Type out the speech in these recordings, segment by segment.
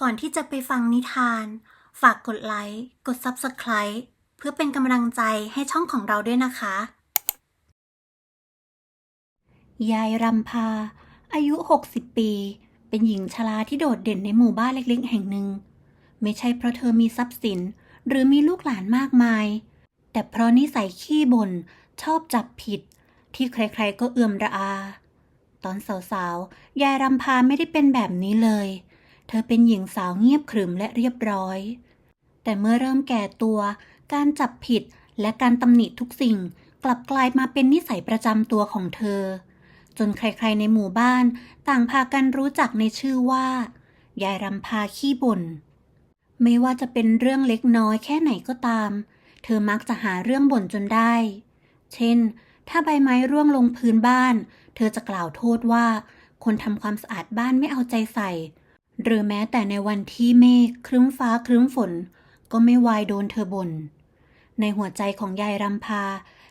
ก่อนที่จะไปฟังนิทาน ฝากกดไลค์ กด Subscribe เพื่อเป็นกำลังใจให้ช่องของเราด้วยนะคะ ยายรำพา อายุ 60 ปี เป็นหญิงชราที่โดดเด่นในหมู่บ้านเล็กๆ แห่งหนึ่ง ไม่ใช่เพราะเธอมีทรัพย์สิน หรือมีลูกหลานมากมาย แต่เพราะนิสัยขี้บ่นชอบจับผิด ที่ใครๆก็เอื่อมระอา ตอนสาวๆ ยายรำพาไม่ได้เป็นแบบนี้เลยเธอเป็นหญิงสาวเงียบขรึมและเรียบร้อย แต่เมื่อเริ่มแก่ตัว การจับผิดและการตำหนิทุกสิ่งกลับกลายมาเป็นนิสัยประจำตัวของเธอ จนใครๆในหมู่บ้านต่างพากันรู้จักในชื่อว่า ยายรำพาขี้บ่น ไม่ว่าจะเป็นเรื่องเล็กน้อยแค่ไหนก็ตาม เธอมักจะหาเรื่องบ่นจนได้ เช่น ถ้าใบไม้ร่วงลงพื้นบ้าน เธอจะกล่าวโทษว่า คนทำความสะอาดบ้านไม่เอาใจใส่ หรือแม้แต่ในวันที่เมฆครึ้มฟ้าครึ้มฝน ก็ไม่วายโดนเธอบ่น ในหัวใจของยายรำพา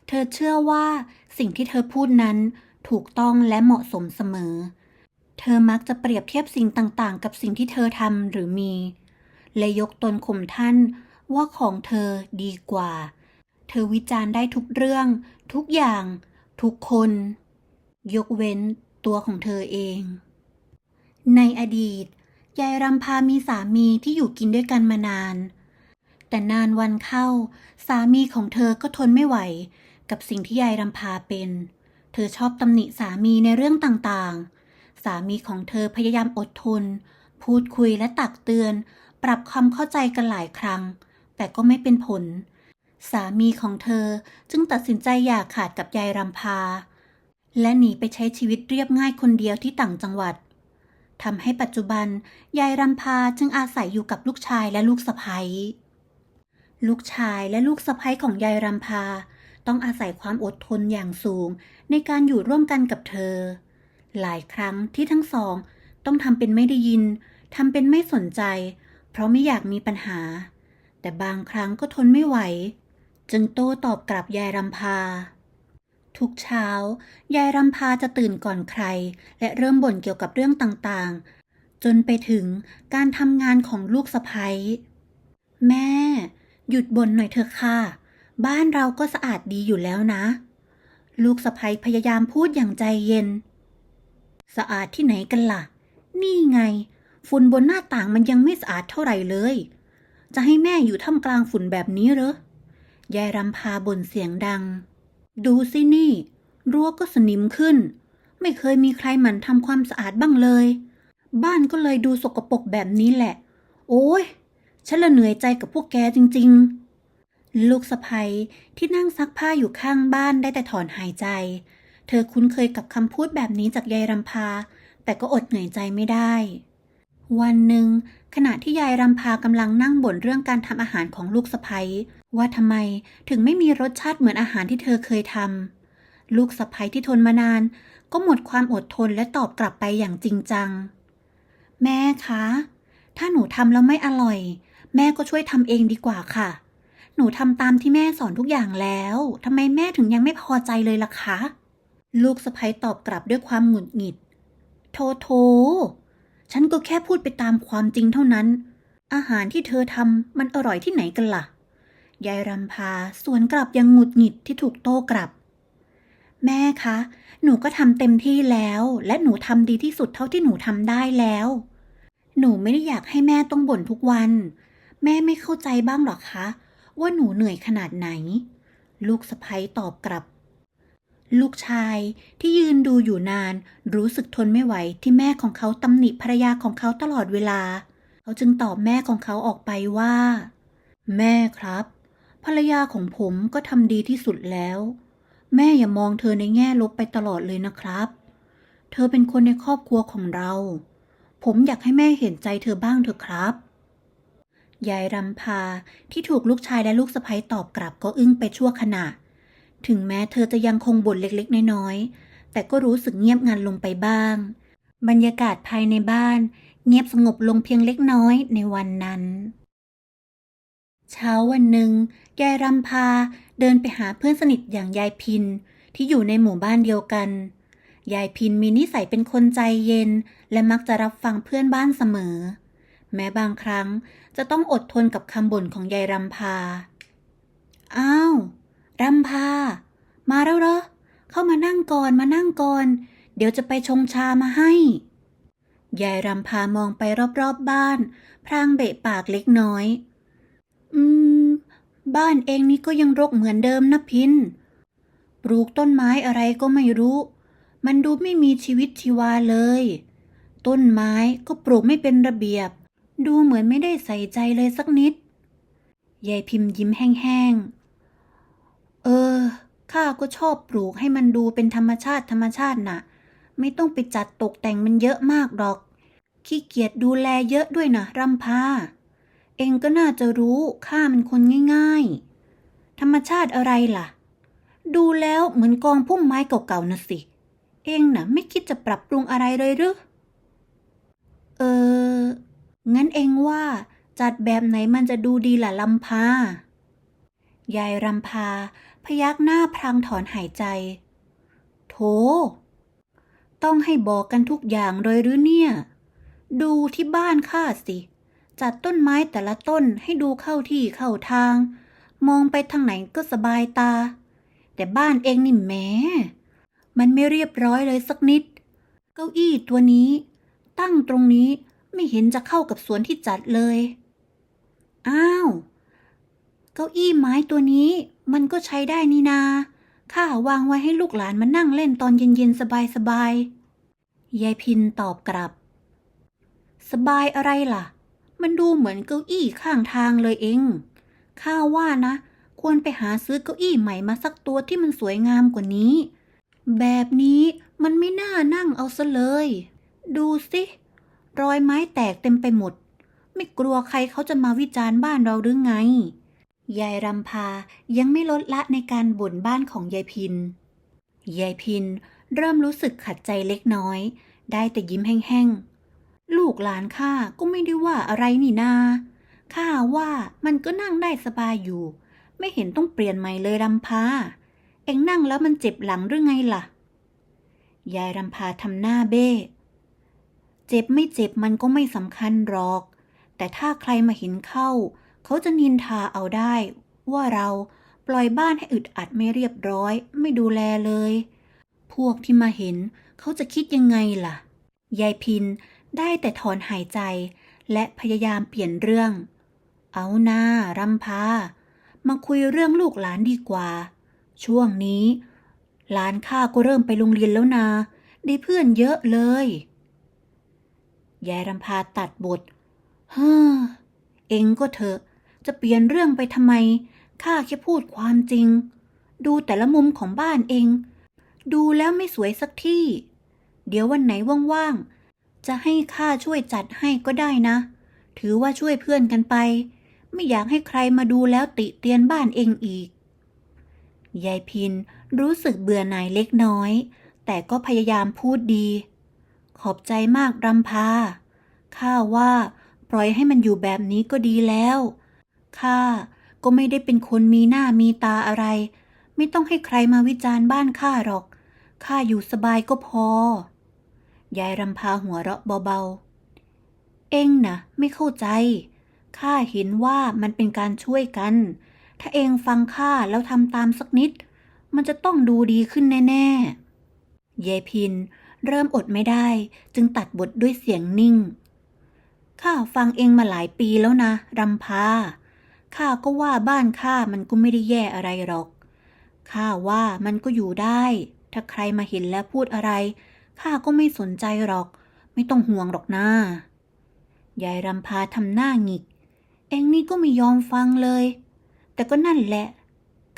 เธอเชื่อว่าสิ่งที่เธอพูดนั้นถูกต้องและเหมาะสมเสมอ เธอมักจะเปรียบเทียบสิ่งต่างๆ กับสิ่งที่เธอทำหรือมี และยกตนข่มท่านว่าของเธอดีกว่า เธอวิจารณ์ได้ทุกเรื่อง ทุกอย่าง ทุกคน ยกเว้นตัวของเธอเอง ในอดีต ยายรำพามีสามีที่อยู่กินด้วยกันมานาน แต่นานวันเข้า สามีของเธอก็ทนไม่ไหว กับสิ่งที่ยายรำพาเป็น เธอชอบตำหนิสามีในเรื่องต่างๆ สามีของเธอพยายามอดทน พูดคุยและตักเตือน ปรับความเข้าใจกันหลายครั้ง แต่ก็ไม่เป็นผล สามีของเธอจึงตัดสินใจอย่าขาดกับยายรำพา และหนีไปใช้ชีวิตเรียบง่ายคนเดียวที่ต่างจังหวัด ทำให้ปัจจุบันยายรำพาจึงอาศัยอยู่กับลูกชายและลูกสะใภ้ลูกชายและลูกสะใภ้ของยายรำพา ต้องอาศัยความอดทนอย่างสูงในการอยู่ร่วมกันกับเธอ หลายครั้งที่ทั้งสอง ต้องทำเป็นไม่ได้ยินทำเป็นไม่สนใจ เพราะไม่อยากมีปัญหา แต่บางครั้งก็ทนไม่ไหว จึงโต้ตอบกลับยายรำพา ทุกเช้า ยายรำพาจะตื่นก่อนใคร และเริ่มบ่นเกี่ยวกับเรื่องต่างๆ จนไปถึงการทำงานของลูกสะใภ้แม่ หยุดบ่นหน่อยเถอะค่ะ บ้านเราก็สะอาดดีอยู่แล้วนะ ลูกสะใภ้พยายามพูดอย่างใจเย็น สะอาดที่ไหนกันล่ะ นี่ไง ฝุ่นบนหน้าต่างมันยังไม่สะอาดเท่าไหร่เลย จะให้แม่อยู่ท่ามกลางฝุ่นแบบนี้เหรอยายรำพาบ่นเสียงดัง ดูสินี่ รั้วก็สนิมขึ้น ไม่เคยมีใครหมั่นทำความสะอาดบ้างเลย บ้านก็เลยดูสกปรกแบบนี้แหละ โอ้ยฉันละเหนื่อยใจกับพวกแกจริง ๆ ลูกสะใภ้ที่นั่งซักผ้าอยู่ข้างบ้านได้แต่ถอนหายใจ เธอคุ้นเคยกับคำพูดแบบนี้จากยายรำพา แต่ก็อดเหนื่อยใจไม่ได้ วันหนึ่งขณะที่ยายรำพากำลังนั่งบ่นเรื่องการทำอาหารของลูกสะใภ้ ว่าทำไมถึงไม่มีรสชาติเหมือนอาหารที่เธอเคยทำลูกสะใภ้ที่ทนมานาน ก็หมดความอดทนและตอบกลับไปอย่างจริงจัง แม่คะ ถ้าหนูทำแล้วไม่อร่อย แม่ก็ช่วยทำเองดีกว่าค่ะ หนูทำตามที่แม่สอนทุกอย่างแล้วทำไมแม่ถึงยังไม่พอใจเลยล่ะคะ ลูกสะใภ้ตอบกลับด้วยความหงุดหงิด โทโทฉันก็แค่พูดไปตามความจริงเท่านั้น อาหารที่เธอทำมันอร่อยที่ไหนกันล่ะ ยายรำพาสวนกลับยังหงุดหงิดที่ถูกโต้กลับ แม่คะ หนูก็ทำเต็มที่แล้ว และหนูทำดีที่สุดเท่าที่หนูทำได้แล้ว หนูไม่ได้อยากให้แม่ต้องบ่นทุกวัน แม่ไม่เข้าใจบ้างหรอคะ ว่าหนูเหนื่อยขนาดไหน ลูกสะใภ้ตอบกลับ ลูกชายที่ยืนดูอยู่นาน รู้สึกทนไม่ไหวที่แม่ของเขาตำหนิภรรยาของเขาตลอดเวลา เขาจึงตอบแม่ของเขาออกไปว่า แม่ครับ ภรรยาของผมก็ทำดีที่สุดแล้ว แม่อย่ามองเธอในแง่ลบไปตลอดเลยนะครับ เธอเป็นคนในครอบครัวของเรา ผมอยากให้แม่เห็นใจเธอบ้างเถอะครับ ยายรำพาที่ถูกลูกชายและลูกสะใภ้ตอบกลับก็อึ้งไปชั่วขณะ ถึงแม้เธอจะยังคงบ่นเล็กๆ น้อยๆ แต่ก็รู้สึกเงียบงันลงไปบ้าง บรรยากาศภายในบ้าน เงียบสงบลงเพียงเล็กน้อยในวันนั้น เช้าวันหนึ่ง ยายรำพาเดินไปหาเพื่อนสนิทอย่างยายพินที่อยู่ในหมู่บ้านเดียวกัน ยายพินมีนิสัยเป็นคนใจเย็น และมักจะรับฟังเพื่อนบ้านเสมอ แม้บางครั้งจะต้องอดทนกับคำบ่นของยายรำพา อ้าวรำพา มาแล้วเหรอ เข้ามานั่งก่อนมานั่งก่อน เดี๋ยวจะไปชงชามาให้ ยายรำพามองไปรอบๆบบ้าน พรางเบะปากเล็กน้อย อืม บ้านเองนี่ก็ยังรกเหมือนเดิมนะพิน ปลูกต้นไม้อะไรก็ไม่รู้ มันดูไม่มีชีวิตชีวาเลย ต้นไม้ก็ปลูกไม่เป็นระเบียบ ดูเหมือนไม่ได้ใส่ใจเลยสักนิด ยายพิมพ์ยิ้มแห้งๆ เออ ข้าก็ชอบปลูกให้มันดูเป็นธรรมชาติธรรมชาติน่ะ ไม่ต้องไปจัดตกแต่งมันเยอะมากหรอก ขี้เกียจดูแลเยอะด้วยนะรำพา เองก็น่าจะรู้ข้ามันคนง่าย ๆ ธรรมชาติอะไรล่ะ ดูแล้วเหมือนกองพุ่มไม้เก่าๆนะสิ เองน่ะไม่คิดจะปรับปรุงอะไรเลยหรือ เออ งั้นเองว่าจัดแบบไหนมันจะดูดีล่ะลำพายายรำพา พยักหน้าพลางถอนหายใจ โถ ต้องให้บอกกันทุกอย่างเลยหรือเนี่ย ดูที่บ้านข้าสิ จัดต้นไม้แต่ละต้นให้ดูเข้าที่เข้าทาง มองไปทางไหนก็สบายตา แต่บ้านเองนี่แหมมันไม่เรียบร้อยเลยสักนิด เก้าอี้ตัวนี้ ตั้งตรงนี้ไม่เห็นจะเข้ากับสวนที่จัดเลย อ้าว เก้าอี้ไม้ตัวนี้มันก็ใช้ได้นี่นา ข้าวางไว้ให้ลูกหลานมานั่งเล่นตอนเย็นๆสบายๆ ยายพินตอบกลับ สบายอะไรล่ะ มันดูเหมือนเก้าอี้ข้างทางเลยเองข้าว่านะ ควรไปหาซื้อเก้าอี้ใหม่มาสักตัวที่มันสวยงามกว่านี้ แบบนี้มันไม่น่านั่งเอาซะเลย ดูสิรอยไม้แตกเต็มไปหมด ไม่กลัวใครเขาจะมาวิจารณ์บ้านเราหรือไง ยายรำพายังไม่ลดละในการบ่นบ้านของยายพิน ยายพินเริ่มรู้สึกขัดใจเล็กน้อย ได้แต่ยิ้มแห้งๆ ลูกหลานข้าก็ไม่ได้ว่าอะไรนี่นาข้าว่ามันก็นั่งได้สบายอยู่ ไม่เห็นต้องเปลี่ยนใหม่เลยรำพา เอ็งนั่งแล้วมันเจ็บหลังหรือไงล่ะ ยายรำพาทำหน้าเบ้ เจ็บไม่เจ็บมันก็ไม่สำคัญหรอก แต่ถ้าใครมาเห็นเข้า เขาจะนินทาเอาได้ ว่าเราปล่อยบ้านให้อึดอัดไม่เรียบร้อย ไม่ดูแลเลย พวกที่มาเห็นเขาจะคิดยังไงล่ะ ยายพิน ได้แต่ถอนหายใจ และพยายามเปลี่ยนเรื่อง เอาหน้ารำพา มาคุยเรื่องลูกหลานดีกว่า ช่วงนี้ หลานข้าก็เริ่มไปโรงเรียนแล้วนาได้เพื่อนเยอะเลย ยายรำพาตัดบทเฮ้อเองก็เถอะ จะเปลี่ยนเรื่องไปทำไม ข้าแค่พูดความจริง ดูแต่ละมุมของบ้านเอง ดูแล้วไม่สวยสักที่ เดี๋ยววันไหนว่างๆ จะให้ข้าช่วยจัดให้ก็ได้นะ ถือว่าช่วยเพื่อนกันไป ไม่อยากให้ใครมาดูแล้วติเตียนบ้านเองอีก ยายพินรู้สึกเบื่อหน่ายเล็กน้อย แต่ก็พยายามพูดดี ขอบใจมากรำพา ข้าว่าปล่อยให้มันอยู่แบบนี้ก็ดีแล้ว ข้าก็ไม่ได้เป็นคนมีหน้ามีตาอะไร ไม่ต้องให้ใครมาวิจารณ์บ้านข้าหรอก ข้าอยู่สบายก็พอ ยายรำพาหัวเราะเบาๆ เอ็งนะไม่เข้าใจ ข้าเห็นว่ามันเป็นการช่วยกัน ถ้าเองฟังข้าแล้วทำตามสักนิด มันจะต้องดูดีขึ้นแน่ๆ ยายพินเริ่มอดไม่ได้ จึงตัดบทด้วยเสียงนิ่ง ข้าฟังเองมาหลายปีแล้วนะรำพา ข้าก็ว่าบ้านข้ามันก็ไม่ได้แย่อะไรหรอก ข้าว่ามันก็อยู่ได้ ถ้าใครมาเห็นแล้วพูดอะไร ข้าก็ไม่สนใจหรอก ไม่ต้องห่วงหรอกนะยายรำพาทำหน้าหงิก เองนี่ก็ไม่ยอมฟังเลย แต่ก็นั่นแหละ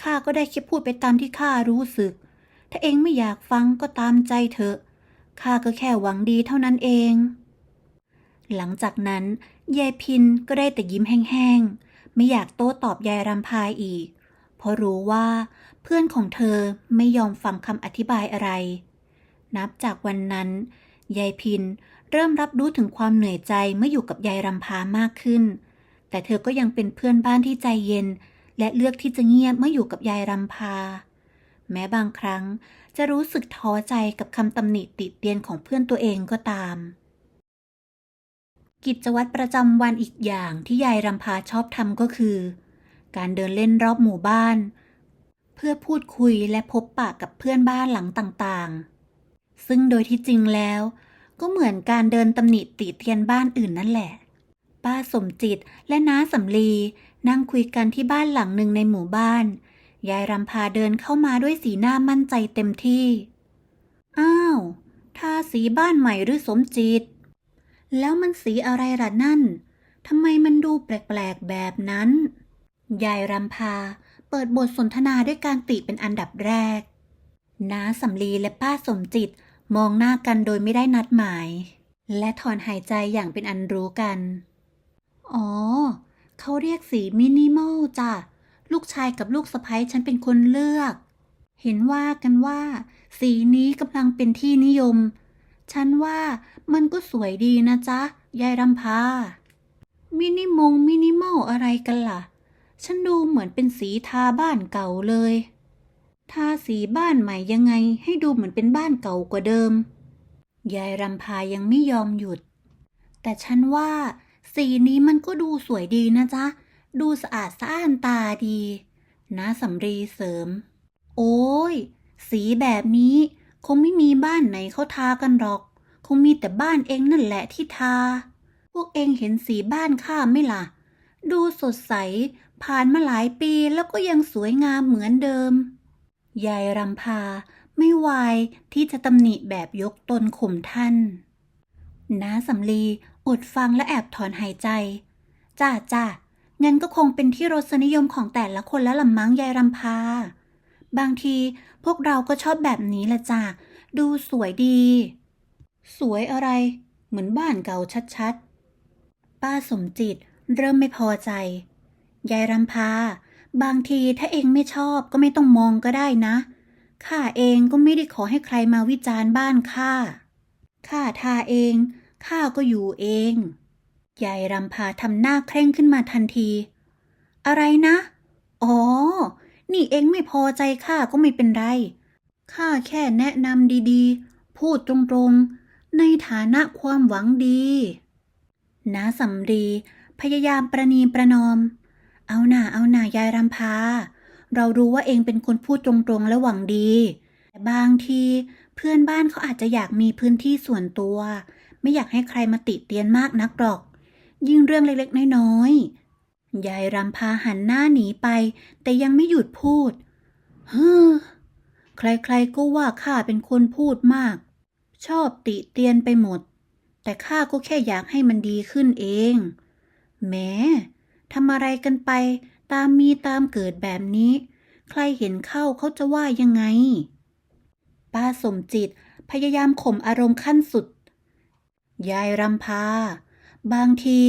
ข้าก็ได้แค่พูดไปตามที่ข้ารู้สึก ถ้าเองไม่อยากฟังก็ตามใจเถอะ ข้าก็แค่หวังดีเท่านั้นเอง หลังจากนั้นยายพินก็ได้แต่ยิ้มแห้งๆ ไม่อยากโต้ตอบยายรำพาอีก เพราะรู้ว่าเพื่อนของเธอไม่ยอมฟังคำอธิบายอะไร นับจากวันนั้น ยายพินเริ่มรับรู้ถึงความเหนื่อยใจเมื่ออยู่กับยายรำพามากขึ้น แต่เธอก็ยังเป็นเพื่อนบ้านที่ใจเย็น และเลือกที่จะเงียบเมื่ออยู่กับยายรำพา แม้บางครั้งจะรู้สึกท้อใจกับคำตำหนิติเตียนของเพื่อนตัวเองก็ตาม กิจวัตรประจำวันอีกอย่างที่ยายรำพาชอบทำก็คือ การเดินเล่นรอบหมู่บ้าน เพื่อพูดคุยและพบปะกับเพื่อนบ้านหลังต่างๆ ซึ่งโดยที่จริงแล้ว ก็เหมือนการเดินตำหนิติเตียนบ้านอื่นนั่นแหละ ป้าสมจิตและน้าสำลี นั่งคุยกันที่บ้านหลังหนึ่งในหมู่บ้าน ยายรำพาเดินเข้ามาด้วยสีหน้ามั่นใจเต็มที่ อ้าวทาสีบ้านใหม่หรือสมจิต แล้วมันสีอะไรล่ะนั่นทำไมมันดูแปลกๆแบบนั้น ยายรำพาเปิดบทสนทนาด้วยการติเป็นอันดับแรก น้าสำลีและป้าสมจิต มองหน้ากันโดยไม่ได้นัดหมาย และถอนหายใจอย่างเป็นอันรู้กัน อ๋อ เขาเรียกสีมินิมอลจ้ะ ลูกชายกับลูกสะใภ้ฉันเป็นคนเลือก เห็นว่ากันว่า สีนี้กำลังเป็นที่นิยม ฉันว่ามันก็สวยดีนะจ๊ะ ยายรำพา มินิมงมินิมอลอะไรกันล่ะ ฉันดูเหมือนเป็นสีทาบ้านเก่าเลย ทาสีบ้านใหม่ยังไงให้ดูเหมือนเป็นบ้านเก่ากว่าเดิม ยายรำพายังไม่ยอมหยุด แต่ฉันว่า สีนี้มันก็ดูสวยดีนะจ๊ะ ดูสะอาดสะอ้านตาดีนะสำรีเสริม โอ้ย สีแบบนี้ คงไม่มีบ้านไหนเขาทากันหรอก คงมีแต่บ้านเองนั่นแหละที่ทา พวกเองเห็นสีบ้านข้าไม่ล่ะ ดูสดใส ผ่านมาหลายปีแล้วก็ยังสวยงามเหมือนเดิม ยายรำพาไม่วายที่จะตำหนิแบบยกตนข่มท่านน้าสำลีอดฟังและแอบถอนหายใจ จ้าจ้างั้นก็คงเป็นที่รสนิยมของแต่ละคนแล้วละมั้งยายรำพา บางทีพวกเราก็ชอบแบบนี้แหละจ้าดูสวยดี สวยอะไร เหมือนบ้านเก่าชัดๆ ป้าสมจิตเริ่มไม่พอใจ ยายรำพา บางทีถ้าเองไม่ชอบก็ไม่ต้องมองก็ได้นะข้าเองก็ไม่ได้ขอให้ใครมาวิจารณ์บ้านข้าข้าทาเองข้าก็อยู่เอง ยายรำพาทำหน้าเคร่งขึ้นมาทันที อะไรนะ อ๋อ นี่เองไม่พอใจข้าก็ไม่เป็นไร ข้าแค่แนะนำดีๆ พูดตรงๆ ในฐานะความหวังดีน้าสำรีพยายามประนีประนอม เอาหน่าเอาหน่ายายรำพา เรารู้ว่าเองเป็นคนพูดตรงๆและหวังดี แต่บางทีเพื่อนบ้านเขาอาจจะอยากมีพื้นที่ส่วนตัว ไม่อยากให้ใครมาติเตียนมากนักหรอก ยิ่งเรื่องเล็กๆน้อยๆ ยายรำพาหันหน้าหนีไป แต่ยังไม่หยุดพูดเฮ้อใครๆก็ว่าข้าเป็นคนพูดมาก ชอบติเตียนไปหมด แต่ข้าก็แค่อยากให้มันดีขึ้นเอง แม้ ทำอะไรกันไป ตามมีตามเกิดแบบนี้ ใครเห็นเข้าเขาจะว่ายังไง ป้าสมจิตพยายามข่มอารมณ์ขั้นสุด ยายรำพา บางที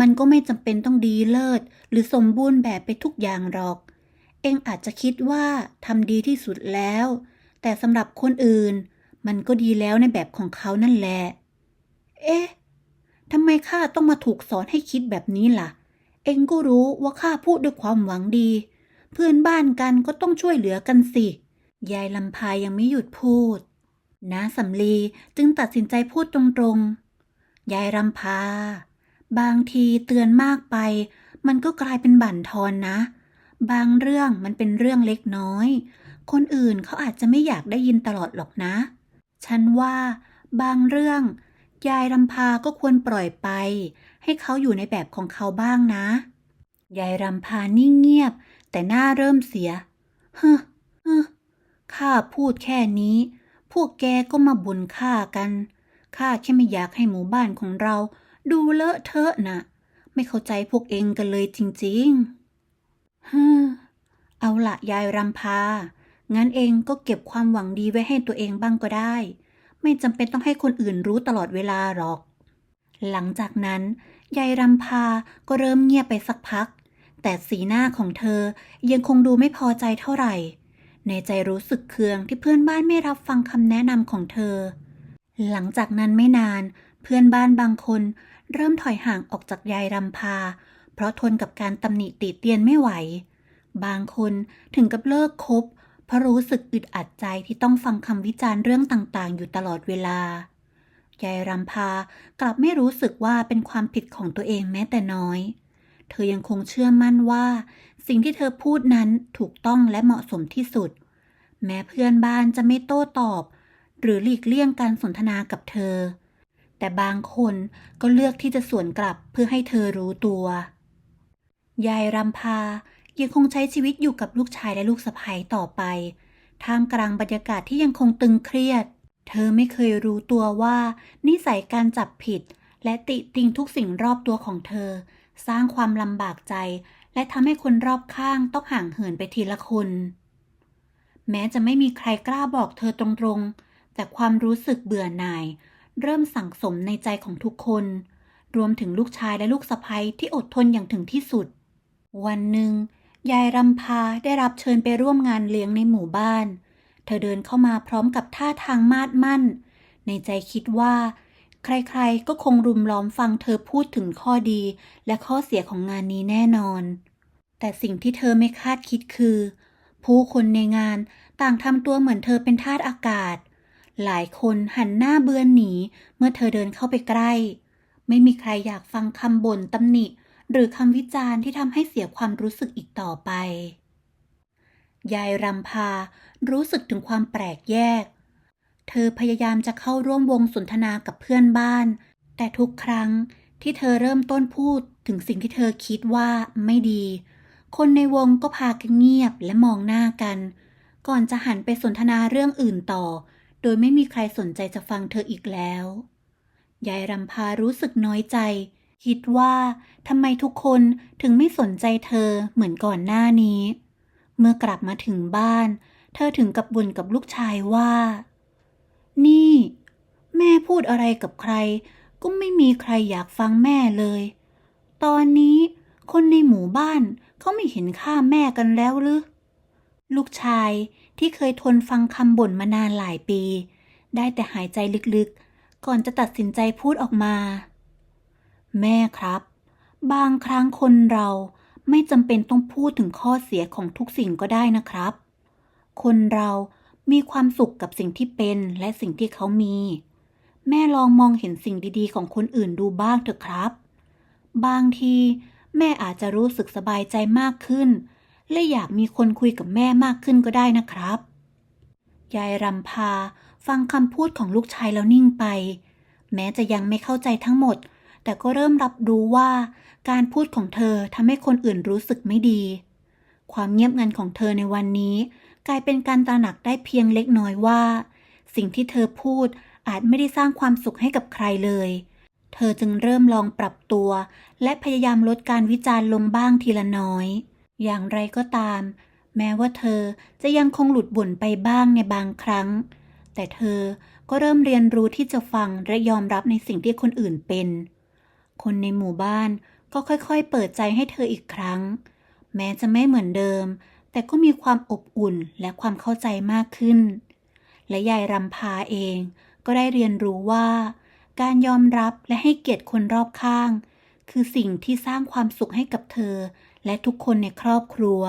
มันก็ไม่จำเป็นต้องดีเลิศ หรือสมบูรณ์แบบไปทุกอย่างหรอก เองอาจจะคิดว่าทำดีที่สุดแล้ว แต่สำหรับคนอื่น มันก็ดีแล้วในแบบของเขานั่นแหละ เอ๊ะทำไมข้าต้องมาถูกสอนให้คิดแบบนี้ล่ะ เองก็รู้ว่าข้าพูดด้วยความหวังดี เพื่อนบ้านกันก็ต้องช่วยเหลือกันสิ ยายลำพายยังไม่หยุดพูดน้าสำลีจึงตัดสินใจพูดตรงๆ ยายรำพา บางทีเตือนมากไป มันก็กลายเป็นบั่นทอนนะ บางเรื่องมันเป็นเรื่องเล็กน้อย คนอื่นเขาอาจจะไม่อยากได้ยินตลอดหรอกนะ ฉันว่า บางเรื่อง ยายรำพาก็ควรปล่อยไป ให้เขาอยู่ในแบบของเขาบ้างนะ ยายรำพานิ่งเงียบ แต่หน้าเริ่มเสียเฮ้อเฮ้อข้าพูดแค่นี้ พวกแกก็มาบ่นข้ากัน ข้าแค่ไม่อยากให้หมู่บ้านของเรา ดูเลอะเทอะนะไม่เข้าใจพวกเองกันเลยจริงๆฮึเอาละยายรำพา งั้นเองก็เก็บความหวังดีไว้ให้ตัวเองบ้างก็ได้ ไม่จำเป็นต้องให้คนอื่นรู้ตลอดเวลาหรอก หลังจากนั้นยายรำพาก็เริ่มเงียบไปสักพัก แต่สีหน้าของเธอยังคงดูไม่พอใจเท่าไหร่ ในใจรู้สึกเคืองที่เพื่อนบ้านไม่รับฟังคำแนะนำของเธอ หลังจากนั้นไม่นานเพื่อนบ้านบางคน เริ่มถอยห่างออกจากยายรำพา เพราะทนกับการตำหนิติเตียนไม่ไหว บางคนถึงกับเลิกคบเพราะรู้สึกอึดอัดใจที่ต้องฟังคำวิจารณ์เรื่องต่างๆ อยู่ตลอดเวลา ยายรำพากลับไม่รู้สึกว่าเป็นความผิดของตัวเองแม้แต่น้อย เธอยังคงเชื่อมั่นว่า สิ่งที่เธอพูดนั้นถูกต้องและเหมาะสมที่สุด แม้เพื่อนบ้านจะไม่โต้ตอบ หรือหลีกเลี่ยงการสนทนากับเธอ แต่บางคนก็เลือกที่จะสวนกลับเพื่อให้เธอรู้ตัว ยายรำพายังคงใช้ชีวิตอยู่กับลูกชายและลูกสะใภ้ต่อไป ท่ามกลางบรรยากาศที่ยังคงตึงเครียด เธอไม่เคยรู้ตัวว่า นิสัยการจับผิด และติติงทุกสิ่งรอบตัวของเธอ สร้างความลำบากใจ และทำให้คนรอบข้างต้องห่างเหินไปทีละคน แม้จะไม่มีใครกล้าบอกเธอตรงๆ แต่ความรู้สึกเบื่อหน่าย เริ่มสั่งสมในใจของทุกคน รวมถึงลูกชายและลูกสะใภ้ที่อดทนอย่างถึงที่สุด วันหนึ่งยายรำพาได้รับเชิญไปร่วมงานเลี้ยงในหมู่บ้านเธอเดินเข้ามาพร้อมกับท่าทางมาดมั่น ในใจคิดว่า ใครๆก็คงรุมล้อมฟังเธอพูดถึงข้อดีและข้อเสียของงานนี้แน่นอน แต่สิ่งที่เธอไม่คาดคิดคือ ผู้คนในงานต่างทำตัวเหมือนเธอเป็นทาสอากาศ หลายคนหันหน้าเบือนหนี เมื่อเธอเดินเข้าไปใกล้ ไม่มีใครอยากฟังคำบ่นตำหนิ หรือคำวิจารณ์ที่ทำให้เสียความรู้สึกอีกต่อไปยายรำพา รู้สึกถึงความแปลกแยก เธอพยายามจะเข้าร่วมวงสนทนากับเพื่อนบ้าน แต่ทุกครั้งที่เธอเริ่มต้นพูดถึงสิ่งที่เธอคิดว่าไม่ดี คนในวงก็พากันเงียบและมองหน้ากัน ก่อนจะหันไปสนทนาเรื่องอื่นต่อ โดยไม่มีใครสนใจจะฟังเธออีกแล้ว ยายรำพารู้สึกน้อยใจ คิดว่าทำไมทุกคนถึงไม่สนใจเธอเหมือนก่อนหน้านี้ เมื่อกลับมาถึงบ้าน เธอถึงกับบ่นกับลูกชายว่า นี่ แม่พูดอะไรกับใคร ก็ไม่มีใครอยากฟังแม่เลย ตอนนี้คนในหมู่บ้านเขาไม่เห็นค่าแม่กันแล้วหรือลูกชายที่เคยทนฟังคำบ่นมานานหลายปี ได้แต่หายใจลึกๆ ก่อนจะตัดสินใจพูดออกมา แม่ครับ บางครั้งคนเราไม่จำเป็นต้องพูดถึงข้อเสียของทุกสิ่งก็ได้นะครับ คนเรามีความสุขกับสิ่งที่เป็นและสิ่งที่เขามี แม่ลองมองเห็นสิ่งดีๆ ของคนอื่นดูบ้างเถอะครับ บางทีแม่อาจจะรู้สึกสบายใจมากขึ้น และอยากมีคนคุยกับแม่มากขึ้นก็ได้นะครับ ยายรำพาฟังคำพูดของลูกชายแล้วนิ่งไป แม้จะยังไม่เข้าใจทั้งหมด แต่ก็เริ่มรับรู้ว่า การพูดของเธอทำให้คนอื่นรู้สึกไม่ดี ความเงียบงันของเธอในวันนี้ กลายเป็นการตระหนักได้เพียงเล็กน้อยว่า สิ่งที่เธอพูดอาจไม่ได้สร้างความสุขให้กับใครเลย เธอจึงเริ่มลองปรับตัว และพยายามลดการวิจารณ์ลงบ้างทีละน้อย อย่างไรก็ตาม แม้ว่าเธอจะยังคงหลุดบ่นไปบ้างในบางครั้ง แต่เธอก็เริ่มเรียนรู้ที่จะฟังและยอมรับในสิ่งที่คนอื่นเป็น คนในหมู่บ้านก็ค่อยๆ เปิดใจให้เธออีกครั้ง แม้จะไม่เหมือนเดิม แต่ก็มีความอบอุ่นและความเข้าใจมากขึ้น และยายรำพาเองก็ได้เรียนรู้ว่า การยอมรับและให้เกียรติคนรอบข้าง คือสิ่งที่สร้างความสุขให้กับเธอ และทุกคนในครอบครัว